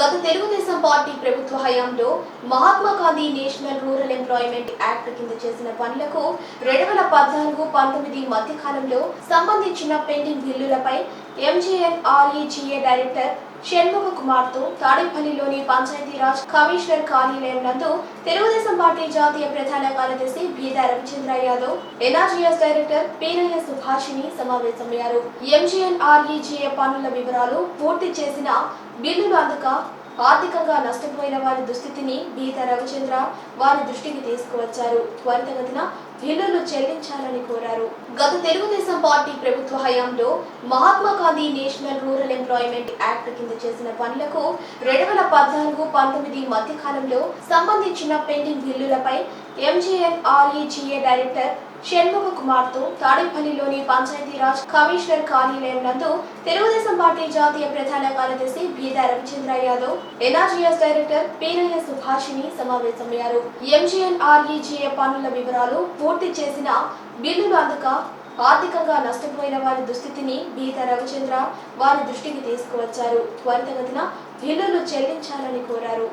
గత తెలుగుదేశం పార్టీ ప్రభుత్వ హయాంలో Mahatma Gandhi national rural employment act కింద చేసిన పనులకు రెండు వేల పద్నాలుగు పంతొమ్మిది మధ్య కాలంలో సంబంధించిన పెండింగ్ బిల్లులపై ఎంజేఎన్ఆర్ఈజీఏ డైరెక్టర్ షణ్ముఖ కుమార్తో తాడేపల్లిలోని పంచాయతీరాజ్ కమిషనర్ కార్యాలయం నందు తెలుగుదేశం పార్టీ జాతీయ ప్రధాన కార్యదర్శి బీదా రవిచంద్ర యాదవ్ ఎన్ఆర్జీఎస్ డైరెక్టర్ పీరయ్య సుభాషిని సమావేశమయ్యారు. ఎంజీఎన్ఆర్ఈజీఏ పనుల వివరాలు పూర్తి చేసిన బిల్లులు అందక ఆర్థికంగా నష్టపోయిన వారి దుస్థితిని బీద రవిచంద్ర వారి దృష్టికి తీసుకువచ్చారు. త్వరితగతిన బిల్లులు చెల్లించాలని కోరారు. గత తెలుగుదేశం పార్టీ ప్రభుత్వ హయాంలో Mahatma Gandhi national rural employment act కింద చేసిన పనులకు రెండు వేల పద్నాలుగు పంతొమ్మిది మధ్య కాలంలో సంబంధించిన పెండింగ్ బిల్లులపై ఎంజేఎన్ఆర్ఈజీఏ డైరెక్టర్ షణ్ముఖ కుమార్తో తాడేపల్లిలోని పంచాయతీరాజ్ కమిషనర్ కార్యాలయం నందు తెలుగుదేశం పార్టీ జాతీయ ప్రధాన కార్యదర్శి బీదా రవిచంద్ర యాదవ్ ఎన్ఆర్జీఎస్ డైరెక్టర్ పీరయ్య సుభాషిని సమావేశమయ్యారు. ఎంజీఎన్ఆర్ఈజీఏ పనుల వివరాలు పూర్తి చేసిన బిల్లులు అందక ఆర్థికంగా నష్టపోయిన వారి దుస్థితిని బీత రవిచంద్ర వారి దృష్టికి తీసుకువచ్చారు. త్వరితగతిన బిల్లులు చెల్లించాలని కోరారు.